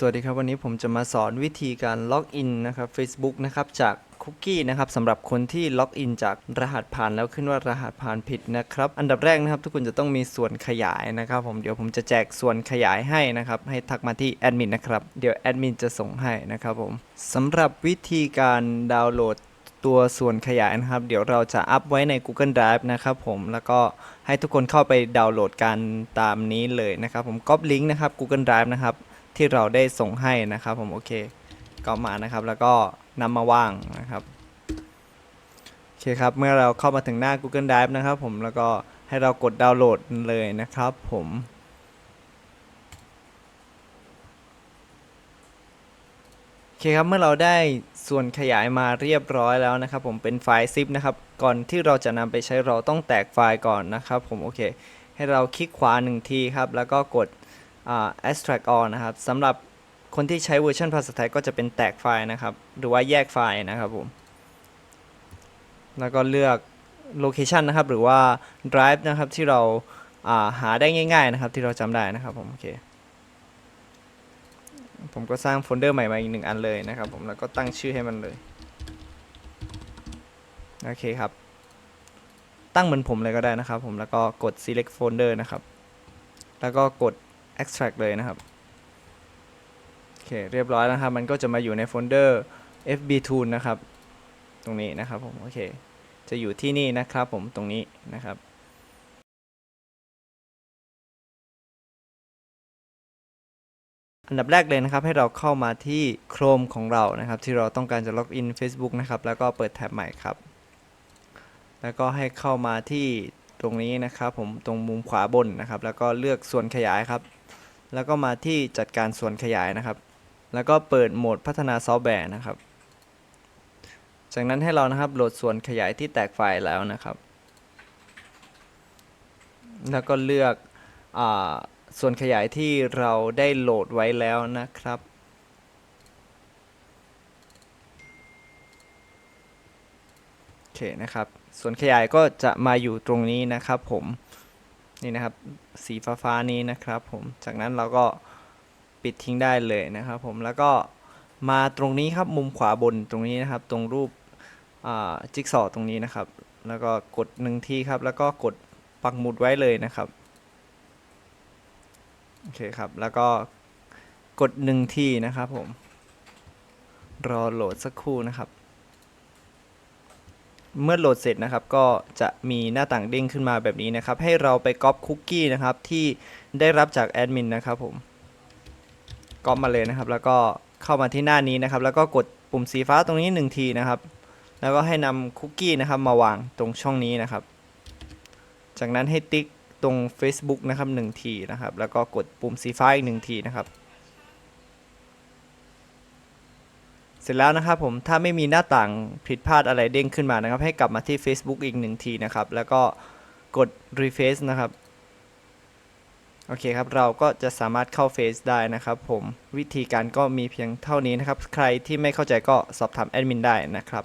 สวัสดีครับ วันนี้ผมจะมาสอนวิธีการล็อกอินนะครับ Facebook นะครับจากคุกกี้นะครับสำหรับคนที่ล็อกอินจากรหัสผ่านแล้วขึ้นว่ารหัสผ่านผิดนะครับ อันดับแรกนะครับ ทุกคนจะต้องมีส่วนขยายนะครับผมเดี๋ยวผมจะแจกส่วนขยายให้นะครับให้ทักมาที่แอดมินนะครับเดี๋ยวแอดมินจะส่งให้นะครับผมสำหรับวิธีการดาวน์โหลดตัวส่วนขยายนะครับ เดี๋ยวเราจะอัพไว้ใน Google Drive นะครับผมแล้วก็ให้ทุกคนเข้าไปดาวน์โหลดกันตามนี้เลยนะครับผมก๊อปลิงก์นะครับ Google Drive นะครับ ที่เราได้ส่งให้นะครับ ผมโอเคก็มานะครับ แล้วก็นำมาวางนะครับโอเคครับเมื่อเราเข้ามาถึงหน้า Google Drive นะครับ ผมแล้วก็ให้เรากดดาวน์โหลดเลยนะครับ ผมโอเคครับเมื่อเราได้ส่วนขยายมาเรียบร้อยแล้วนะครับ ผมเป็นไฟล์ zip นะครับก่อนที่เราจะนำไปใช้เราต้องแตกไฟล์ก่อนนะครับ ผมโอเค ให้เราคลิกขวาหนึ่งทีครับ แล้วก็กด อ่า extract all นะครับสำหรับคนที่ใช้เวอร์ชันภาษาไทยก็จะเป็นแตกไฟล์นะครับ หรือว่าแยกไฟล์นะครับผม แล้วก็เลือก location นะครับ หรือว่า drive นะครับที่เราาหาได้ง่าย ๆ นะครับ ที่เราจำได้นะครับผม โอเค ผมก็สร้างโฟลเดอร์ใหม่มาอีกหนึ่งอันเลยนะครับผม แล้วก็ตั้งชื่อให้มันเลย โอเคครับ ตั้งเหมือนผมเลยก็ได้นะครับผม แล้วก็กด select folder นะครับ แล้วก็กด extract เลยนะครับโอเคเรียบร้อยแล้วครับ มันก็จะมาอยู่ในโฟลเดอร์ fb tool นะครับ ตรงนี้นะครับผมโอเค จะอยู่ที่นี่นะครับผมตรงนี้นะครับอันดับแรกเลยนะครับให้เราเข้ามาที่ Chrome ของเรานะครับ ที่เราต้องการจะล็อกอิน Facebook นะครับ แล้วก็เปิดแท็บใหม่ครับ แล้วก็ให้เข้ามาที่ตรงนี้นะครับ ผมตรงมุมขวาบนนะครับ แล้วก็เลือกส่วนขยายครับ แล้วก็มาที่จัดการส่วนขยายนะครับ แล้วก็เปิดโหมดพัฒนาซอฟต์แวร์นะครับ จากนั้นให้เรานะครับโหลดส่วนขยายที่แตกไฟล์แล้วนะครับ แล้วก็เลือกอส่วนขยายที่เราได้โหลดไว้แล้วนะครับโอเคนะครับ ส่วนขยายก็จะมาอยู่ตรงนี้นะครับผม นี่นะครับสีฟ้าฟ้าๆนี้นะครับผมจากนั้นเราก็ปิดทิ้งได้เลยนะครับผมแล้วก็มาตรงนี้ครับมุมขวาบนตรงนี้นะครับ ตรงรูปจิ๊กซอตรงนี้นะครับ แล้วก็กดหนึ่งที่ครับ แล้วก็กดปักหมุดไว้เลยนะครับโอเคครับแล้วก็กดหนึ่งที่นะครับผมรอโหลดสักครู่นะครับ เมื่อโหลดเสร็จนะครับ ก็จะมีหน้าต่างเด้งขึ้นมาแบบนี้นะครับ ให้เราไปก๊อปคุกกี้นะครับที่ได้รับจากแอดมินนะครับผมก๊อปมาเลยนะครับ แล้วก็เข้ามาที่หน้านี้นะครับ แล้วก็กดปุ่มสีฟ้าตรงนี้หนึ่งทีนะครับ แล้วก็ให้นำคุกกี้นะครับมาวางตรงช่องนี้นะครับ จากนั้นให้ติ๊กตรง Facebook นะครับหนึ่งทีนะครับ แล้วก็กดปุ่มสีฟ้าอีกหนึ่งทีนะครับ เสร็จแล้วนะครับผมถ้าไม่มีหน้าต่างผิดพลาดอะไรเด้งขึ้นมานะครับ ให้กลับมาที่ Facebook อีกหนึ่งทีนะครับ แล้วก็กด refresh นะครับ โอเคครับ เราก็จะสามารถเข้าเฟซได้นะครับผมวิธีการก็มีเพียงเท่านี้นะครับ ใครที่ไม่เข้าใจก็สอบถามแอดมินได้นะครับ